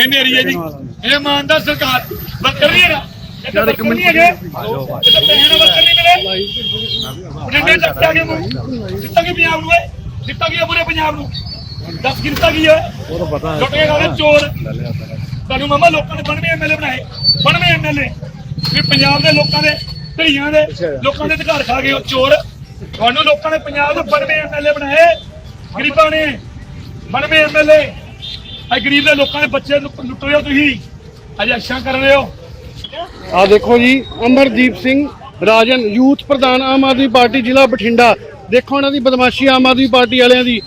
ਇਹ ਮੇਰੀ ਹੈ ਜੀ। ਇਹ ਇਮਾਨਦਾਰ ਸਰਕਾਰ ਵਰਕਰ ਨਹੀਂ ਹੈਗਾ। ਤਾਂ ਵਰਕਰ ਨਹੀਂ ਹੈਗੇ। ਤਾਂ ਪੈਸੇ ਨਾਲ ਵਰਕਰ ਨਹੀਂ ਮਿਲੇ। ਬਠਿੰਡੇ ਚੱਕ ਕੇ ਮੂੰਹ ਦਿੱਤਾ ਕੀ ਪੰਜਾਬ ਨੂੰ ਦਿੱਤਾ ਕੀ ਪੂਰੇ ਪੰਜਾਬ ਨੂੰ। ਦੱਸ ਕੀ ਦਿੱਤਾ ਕੀ ਹੈ? ਉਹ ਤਾਂ ਪਤਾ ਲੁੱਟ ਕੇ ਖਾਣੇ ਚੋਰ। ਤੁਹਾਨੂੰ ਮਾਮਾ ਲੋਕਾਂ ਨੇ 92 ਐਮਐਲਏ ਬਣਾਏ। 92 ਐਮਐਲਏ ਵੀ ਪੰਜਾਬ ਦੇ ਲੋਕਾਂ ਦੇ ਧੀਆਂ ਦੇ ਲੋਕਾਂ ਦੇ ਅਧਿਕਾਰ ਖਾ ਗਏ ਉਹ ਚੋਰ। ਤੁਹਾਨੂੰ ਲੋਕਾਂ ਨੇ ਪੰਜਾਬ ਦੇ 92 ਐਮਐਲਏ ਬਣਾਏ। ਗਰੀਬਾਂ ਨੇ 92 ਐਮਐਲਏ ਅੱਜ ਗਰੀਬ ਦੇ ਲੋਕਾਂ ਦੇ ਬੱਚੇ ਲੁੱਟ ਲੁੱਟ ਰਹੇ ਹੋ ਤੁਸੀਂ। ਅੱਜ ਅੱਛਾ ਕਰ ਰਹੇ ਹੋ। ਆ ਦੇਖੋ ਜੀ ਅਮਰਦੀਪ ਸਿੰਘ ਰਾਜਨ, ਯੂਥ ਪ੍ਰਧਾਨ ਆਮ ਆਦਮੀ ਪਾਰਟੀ ਜ਼ਿਲ੍ਹਾ ਬਠਿੰਡਾ। ਦੇਖੋ ਇਹਨਾਂ ਦੀ ਬਦਮਾਸ਼ੀ ਆਮ ਆਦਮੀ ਪਾਰਟੀ ਵਾਲਿਆਂ ਦੀ।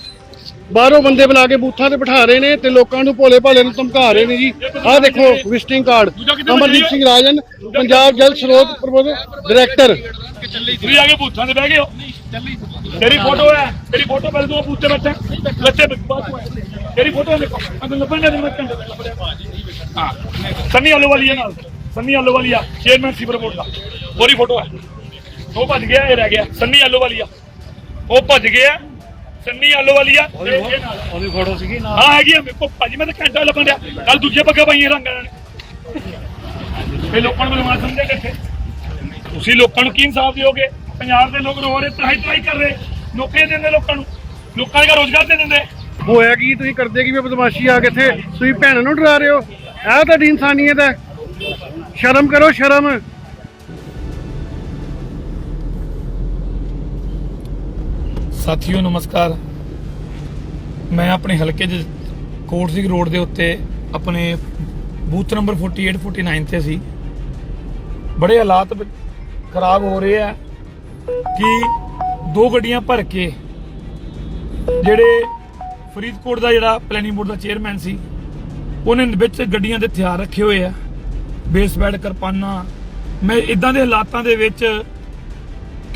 ਬਾਹਰੋਂ ਬੰਦੇ ਬੁਲਾ ਕੇ ਬੂਥਾਂ ਤੇ ਬਿਠਾ ਰਹੇ ਨੇ ਤੇ ਲੋਕਾਂ ਨੂੰ ਭੋਲੇ ਭਾਲੇ ਨੂੰ ਧਮਕਾ ਰਹੇ ਨੇ ਜੀ। ਆਹ ਦੇਖੋ ਵਿਜ਼ਿਟਿੰਗ ਕਾਰਡ ਅਮਰਦੀਪ ਸਿੰਘ ਰਾਜਨ ਪੰਜਾਬ ਜਲ ਸਰੋਤ ਪ੍ਰਬੰਧ ਡਾਇਰੈਕਟਰ ਤੁਸੀਂ ਆ ਕੇ ਬੂਥਾਂ ਤੇ ਬਹਿ ਗਏ ਹੋ। ਤੇਰੀ ਫੋਟੋ ਹੈ ਤੇਰੀ ਫੋਟੋ ਪਹਿਲੇ ਤੂੰ ਬੂਥ ਤੇ ਬੈਠਾ। ਬੱਚੇ। ਤੇਰੀ ਫੋਟੋ ਹੈ ਦੇਖੋ ਤੁਹਾਨੂੰ ਲੱਭਣ ਦੇ ਮੈਂ ਹਾਂ। ਸੰਨੀ ਆਲੋਵਾਲੀਆ ਨਾਲ। ਸੰਨੀ ਚੇਅਰਮੈਨ ਸੀਵਰ ਬੋਰਡ ਦਾ। ਉਹਦੀ ਫੋਟੋ ਹੈ। ਉਹ ਭੱਜ ਗਿਆ ਇਹ ਰਹਿ ਗਿਆ। ਸੰਨੀ ਆਲੋਵਾਲੀਆ। ਉਹ ਭੱਜ ਗਿਆ। ਸੰਨੀ ਆਲੋਵਾਲੀਆ ਉਹਦੀ ਫੋਟੋ ਸੀਗੀ ਨਾ ਹਾਂ ਹੈਗੀ ਆ। ਮੇਰੇ ਕੋਲ ਭਾਜੀ ਮੈਂ ਤਾਂ ਘੰਟਾ ਲੱਭਣ ਡਿਆ। ਕੱਲ ਦੂਜੇ ਪੱਗਾ ਪਾਈਆਂ ਰੰਗਾਂ ਨੇ। ਇਹ ਲੋਕਾਂ ਨੂੰ ਬਲਵਾਨ ਸਮਝੇ ਕਿੱਥੇ ਤੁਸੀਂ ਲੋਕਾਂ ਨੂੰ ਕੀ ਇਨਸਾਫ ਦਿਓਗੇ? ਪੰਜਾਬ ਦੇ ਲੋਕ ਰੋ ਰਹੇ ਤਰਾਈ ਤਰਾਈ ਕਰ ਰਹੇ। ਨੌਕਰੀਆਂ ਦਿੰਦੇ ਲੋਕਾਂ ਨੂੰ। ਲੋਕਾਂ ਦਾ ਰੋਜ਼ਗਾਰ ਦੇ ਦਿੰਦੇ। ਹੋਇਆ ਕੀ ਤੁਸੀਂ ਕਰਦੇ ਕੀ ਬਦਮਾਸ਼ੀ ਆ ਕੇ ਇੱਥੇ ਤੁਸੀਂ ਭੈਣਾਂ ਨੂੰ ਡਰਾ ਰਹੇ ਹੋ। ਇਹ ਤੁਹਾਡੀ ਇਨਸਾਨੀਅਤ ਹੈ। ਸ਼ਰਮ ਕਰੋ ਸ਼ਰਮ। ਸਾਥੀਓ, ਨਮਸਕਾਰ। ਮੈਂ ਆਪਣੇ ਹਲਕੇ ਦੇ ਕੋਟ ਸਿੰਘ ਰੋਡ ਦੇ ਉੱਤੇ ਆਪਣੇ ਬੂਥ ਨੰਬਰ 48 49 ਤੇ ਸੀ। ਬੜੇ ਹਾਲਾਤ ਖਰਾਬ ਹੋ ਰਹੇ ਆ ਕਿ ਦੋ ਗੱਡੀਆਂ ਭਰ ਕੇ ਜਿਹੜੇ ਫਰੀਦਕੋਟ ਦਾ ਜਿਹੜਾ ਪਲੈਨਿੰਗ ਬੋਰਡ ਦਾ ਚੇਅਰਮੈਨ ਸੀ, ਉਹਨੇ ਵਿੱਚ ਗੱਡੀਆਂ ਦੇ ਹਥਿਆਰ ਰੱਖੇ ਹੋਏ ਆ। ਬੇਸਬੈਡ ਕਰਪਾਨਾ। ਮੈਂ ਇਦਾਂ ਦੇ ਹਾਲਾਤਾਂ ਦੇ ਵਿੱਚ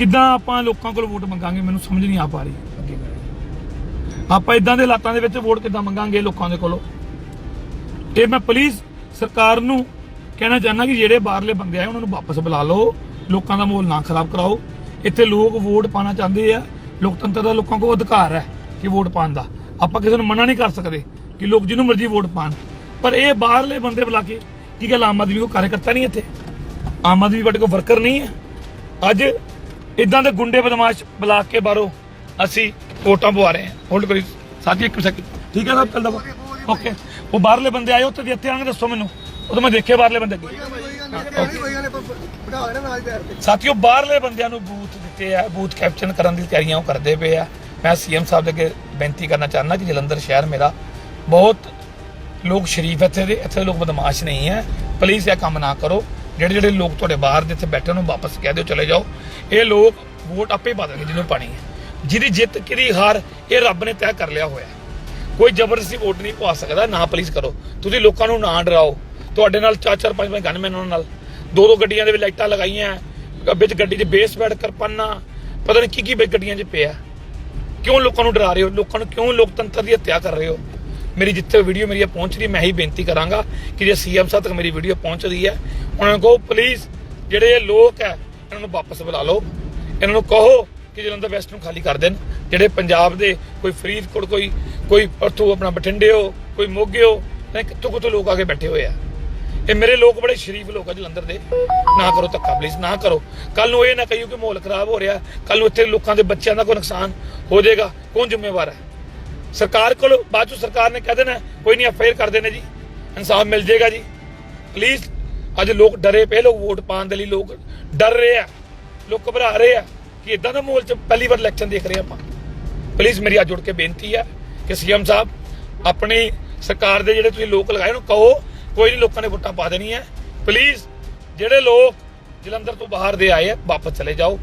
ਕਿੱਦਾਂ ਆਪਾਂ ਲੋਕਾਂ ਕੋਲ ਵੋਟ ਮੰਗਾਂਗੇ ਮੈਨੂੰ ਸਮਝ ਨਹੀਂ ਆ ਪਾ ਰਹੀ ਅੱਗੇ ਆਪਾਂ ਇਦਾਂ ਦੇ ਹਾਲਾਤਾਂ ਦੇ ਵਿੱਚ ਵੋਟ ਕਿੱਦਾਂ ਮੰਗਾਂਗੇ ਲੋਕਾਂ ਦੇ ਕੋਲੋਂ? ਇਹ ਮੈਂ ਪੁਲਿਸ ਸਰਕਾਰ ਨੂੰ ਕਹਿਣਾ ਚਾਹੁੰਦਾ ਕਿ ਜਿਹੜੇ ਬਾਹਰਲੇ ਬੰਦੇ ਆਏ, ਉਹਨਾਂ ਨੂੰ ਵਾਪਸ ਬੁਲਾ ਲਓ, ਲੋਕਾਂ ਦਾ ਮਾਹੌਲ ਨਾ ਖਰਾਬ ਕਰਾਓ। ਇੱਥੇ ਲੋਕ ਵੋਟ ਪਾਣਾ ਚਾਹੁੰਦੇ ਆ। ਲੋਕਤੰਤਰ ਦਾ ਲੋਕਾਂ ਕੋਲ ਅਧਿਕਾਰ ਹੈ ਕਿ ਵੋਟ ਪਾਣ ਦਾ। ਆਪਾਂ ਕਿਸੇ ਨੂੰ ਮਨਾ ਨਹੀਂ ਕਰ ਸਕਦੇ ਕਿ ਲੋਕ ਜਿਹਨੂੰ ਮਰਜ਼ੀ ਵੋਟ ਪਾਣ ਪਰ ਇਹ ਬਾਹਰਲੇ ਬੰਦੇ ਬੁਲਾ ਕੇ ਕੀ ਗੱਲ ਆਮ ਆਦਮੀ ਕੋ ਕਾਰਜਕਰਤਾ ਨਹੀਂ ਇੱਥੇ? ਆਮ ਆਦਮੀ ਪਾਰਟੀ ਕੋ ਵਰਕਰ ਨਹੀਂ ਹੈ। ਅੱਜ ਇਦਾਂ ਦੇ ਗੁੰਡੇ ਬਦਮਾਸ਼ ਬੁਲਾ ਕੇ ਬਾਹਰੋਂ ਅਸੀਂ ਵੋਟਾਂ ਪਵਾ ਰਹੇ ਹਾਂ। ਹੋਲਡ ਕਰੀ, ਸਾਥੀ, ਇੱਕ ਸੈਕਿੰਡ ਠੀਕ ਹੈ ਸਭ ਚੱਲਦਾ ਓਕੇ ਉਹ ਬਾਹਰਲੇ ਬੰਦੇ ਆਏ, ਉੱਥੇ ਇੱਥੇ ਆਣਗੇ ਦੱਸੋ ਮੈਨੂੰ। ਉਹ ਮੈਂ ਦੇਖੇ ਬਾਹਰਲੇ ਬੰਦੇ। ਸਾਥੀਓ, ਬਾਹਰਲੇ ਬੰਦਿਆਂ ਨੂੰ ਬੂਥ ਦਿੱਤੇ ਆ, ਬੂਥ ਕੈਪਚਰ ਕਰਨ ਦੀ ਤਿਆਰੀਆਂ ਉਹ ਕਰਦੇ ਪਏ ਆ। ਮੈਂ ਸੀਐਮ ਸਾਹਿਬ ਦੇ ਅੱਗੇ ਬੇਨਤੀ ਕਰਨਾ ਚਾਹੁੰਦਾ ਕਿ ਜਲੰਧਰ ਸ਼ਹਿਰ ਮੇਰਾ ਬਹੁਤ ਲੋਕ ਸ਼ਰੀਫ ਇੱਥੇ ਦੇ, ਇੱਥੇ ਲੋਕ ਬਦਮਾਸ਼ ਨਹੀਂ ਹੈ ਪਲੀਜ਼ ਇਹ ਕੰਮ ਨਾ ਕਰੋ। ਜਿਹੜੇ ਜਿਹੜੇ ਲੋਕ ਤੁਹਾਡੇ ਬਾਹਰ ਦੇ ਇੱਥੇ ਬੈਠੇ ਨੂੰ ਵਾਪਸ ਕਹਿ ਦਿਓ, ਚਲੇ ਜਾਓ। ਇਹ ਲੋਕ ਵੋਟ ਆਪੇ ਪਾ ਦੇਣਗੇ ਜਿਹਨੂੰ ਪਾਣੀ ਹੈ। ਜਿਹਦੀ ਜਿੱਤ, ਕਿਹਦੀ ਹਾਰ, ਇਹ ਰੱਬ ਨੇ ਤੈਅ ਕਰ ਲਿਆ ਹੋਇਆ ਕੋਈ ਜ਼ਬਰਦਸਤੀ ਵੋਟ ਨਹੀਂ ਪਾ ਸਕਦਾ, ਨਾ ਪਲੀਜ਼ ਕਰੋ। ਤੁਸੀਂ ਲੋਕਾਂ ਨੂੰ ਨਾ ਡਰਾਓ। ਤੁਹਾਡੇ ਨਾਲ ਚਾਰ ਚਾਰ, ਪੰਜ ਪੰਜ ਗਨਮੈਨ ਉਹਨਾਂ ਨਾਲ। ਦੋ ਦੋ ਗੱਡੀਆਂ ਦੇ ਵਿੱਚ ਲਾਈਟਾਂ ਲਗਾਈਆਂ ਵਿੱਚ ਗੱਡੀ 'ਚ ਬੇਸ ਬੈਡ ਕਿਰਪਾਨਾਂ। ਪਤਾ ਨਹੀਂ ਕੀ ਕੀ ਵਿੱਚ ਗੱਡੀਆਂ 'ਚ ਪਿਆ ਕਿਉਂ ਲੋਕਾਂ ਨੂੰ ਡਰਾ ਰਹੇ ਹੋ? ਲੋਕਾਂ ਨੂੰ ਕਿਉਂ ਲੋਕਤੰਤਰ ਦੀ ਹੱਤਿਆ ਕਰ ਰਹੇ ਹੋ? ਮੇਰੀ ਜਿੱਥੇ ਵੀਡੀਓ ਮੇਰੀ ਪਹੁੰਚ ਰਹੀ ਮੈਂ ਹੀ ਬੇਨਤੀ ਕਰਾਂਗਾ ਕਿ ਜੇ ਸੀਐਮ ਸਾਹਿਬ ਤੱਕ ਮੇਰੀ ਵੀਡੀਓ ਪਹੁੰਚ ਰਹੀ ਹੈ, ਉਹਨਾਂ ਨੂੰ ਕਹੋ ਪਲੀਜ਼ ਜਿਹੜੇ ਲੋਕ ਹੈ ਇਹਨਾਂ ਨੂੰ ਵਾਪਸ ਬੁਲਾ ਲਓ। ਇਹਨਾਂ ਨੂੰ ਕਹੋ ਕਿ ਜਲੰਧਰ ਵੈਸਟ ਨੂੰ ਖਾਲੀ ਕਰ ਦੇਣ। ਜਿਹੜੇ ਪੰਜਾਬ ਦੇ ਕੋਈ ਫਰੀਦਕੋਟ, ਕੋਈ ਕੋਈ ਪਰਥੂ ਆਪਣਾ ਬਠਿੰਡੇ ਹੋ, ਕੋਈ ਮੋਗੇ ਹੋ, ਤਾਂ ਕਿੱਥੋਂ ਕਿੱਥੋਂ ਲੋਕ ਆ ਕੇ ਬੈਠੇ ਹੋਏ ਆ। ਇਹ ਮੇਰੇ ਲੋਕ ਬੜੇ ਸ਼ਰੀਫ ਲੋਕ ਆ ਜਲੰਧਰ ਦੇ। ਨਾ ਕਰੋ ਧੱਕਾ ਪਲੀਜ਼ ਨਾ ਕਰੋ। ਕੱਲ ਨੂੰ ਇਹ ਨਾ ਕਹੀਓ ਕਿ ਮਾਹੌਲ ਖਰਾਬ ਹੋ ਰਿਹਾ। ਕੱਲ ਨੂੰ ਇੱਥੇ ਲੋਕਾਂ ਦੇ ਬੱਚਿਆਂ ਦਾ ਕੋਈ ਨੁਕਸਾਨ ਹੋ ਜਾਏਗਾ। ਕੌਣ ਜ਼ਿੰਮੇਵਾਰ ਹੈ? ਸਰਕਾਰ ਕੋਲ, ਬਾਅਦ ਚੋਂ ਸਰਕਾਰ ਨੇ ਕਹਿ ਦੇਣਾ, ਕੋਈ ਨਹੀਂ ਐਫਆਈਆਰ ਕਰਦੇ ਨੇ ਜੀ। ਇਨਸਾਫ ਮਿਲ ਜਾਏਗਾ ਜੀ। ਪਲੀਜ਼ ਅੱਜ ਲੋਕ ਡਰੇ ਪਏ, ਲੋਕ ਵੋਟ ਪਾਉਣ ਦੇ ਲਈ ਲੋਕ ਡਰ ਰਹੇ ਆ, ਲੋਕ ਘਬਰਾ ਰਹੇ ਆ ਕਿ ਇਦਾਂ ਦਾ ਮਾਹੌਲ ਚ ਪਹਿਲੀ ਵਾਰ ਇਲੈਕਸ਼ਨ ਦੇਖ ਰਹੇ ਆਪਾਂ। ਪਲੀਜ਼ ਮੇਰੀ ਅੱਜ ਜੁੜ ਕੇ ਬੇਨਤੀ ਹੈ ਕਿ ਸੀਐਮ ਸਾਹਿਬ, ਆਪਣੀ ਸਰਕਾਰ ਦੇ ਜਿਹੜੇ ਤੁਸੀਂ ਲੋਕ ਲਗਾਏ ਉਹਨੂੰ ਕਹੋ, ਕੋਈ ਨਹੀਂ ਲੋਕਾਂ ਨੇ ਵੋਟਾਂ ਪਾ ਦੇਣੀ ਹੈ ਪਲੀਜ਼ ਜਿਹੜੇ ਲੋਕ ਜਲੰਧਰ ਤੋਂ ਬਾਹਰ ਦੇ ਆਏ ਆ, ਵਾਪਸ ਚਲੇ ਜਾਓ।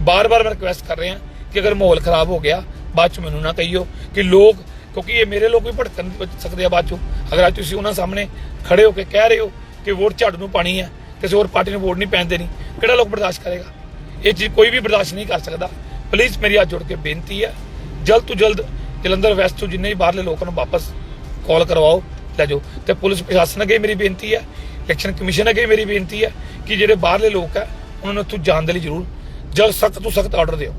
ਬਾਰ-ਬਾਰ ਮੈਂ ਰਿਕਵੈਸਟ ਕਰ ਰਿਹਾ ਕਿ ਅਗਰ ਮਾਹੌਲ ਖਰਾਬ ਹੋ ਗਿਆ, ਬਾਅਦ ਚ ਮੈਨੂੰ ਨਾ ਕਹੀਓ ਕਿ ਲੋਕ, ਕਿਉਂਕਿ ਇਹ ਮੇਰੇ ਲੋਕ ਵੀ ਭੜਕਣ ਸਕਦੇ ਆ ਬਾਅਦ ਚੋਂ। ਅਗਰ ਅੱਜ ਤੁਸੀਂ ਉਹਨਾਂ ਸਾਹਮਣੇ ਖੜੇ ਹੋ ਕੇ ਕਹਿ ਰਹੇ ਹੋ ਕਿ ਵੋਟ ਝਾੜੂ ਨੂੰ ਪਾਣੀ ਹੈ ਕਿਸੇ ਹੋਰ ਪਾਰਟੀ ਨੂੰ ਵੋਟ ਨਹੀਂ ਪੈਣ ਦੇਣੀ, ਕਿਹੜਾ ਲੋਕ ਬਰਦਾਸ਼ਤ ਕਰੇਗਾ? ਇਹ ਚੀਜ਼ ਕੋਈ ਵੀ ਬਰਦਾਸ਼ਤ ਨਹੀਂ ਕਰ ਸਕਦਾ। ਪਲੀਜ਼ ਮੇਰੀ ਅੱਜ ਜੁੜ ਕੇ ਬੇਨਤੀ ਹੈ, ਜਲਦ ਤੋਂ ਜਲਦ ਜਲੰਧਰ ਵੈਸਟ ਤੋਂ ਜਿੰਨੇ ਵੀ ਬਾਹਰਲੇ ਲੋਕਾਂ ਨੂੰ ਵਾਪਸ ਕਾਲ ਕਰਵਾਓ, ਲੈ ਜਾਓ। ਤੇ ਪੁਲਿਸ ਪ੍ਰਸ਼ਾਸਨ ਅੱਗੇ ਮੇਰੀ ਬੇਨਤੀ ਹੈ, ਇਲੈਕਸ਼ਨ ਕਮਿਸ਼ਨ ਅੱਗੇ ਮੇਰੀ ਬੇਨਤੀ ਹੈ ਕਿ ਜਿਹੜੇ ਬਾਹਰਲੇ ਲੋਕ ਆ ਉਹਨਾਂ ਨੂੰ ਇੱਥੋਂ ਜਾਣ ਦੇ ਲਈ ਜ਼ਰੂਰ ਜਲਦ ਸਖਤ ਤੋਂ ਸਖਤ ਆਰਡਰ ਦਿਓ।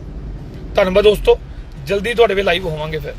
ਧੰਨਵਾਦ ਦੋਸਤੋ, ਜਲਦੀ ਤੁਹਾਡੇ ਵੇ ਲਾਈਵ ਹੋਵਾਂਗੇ ਫਿਰ।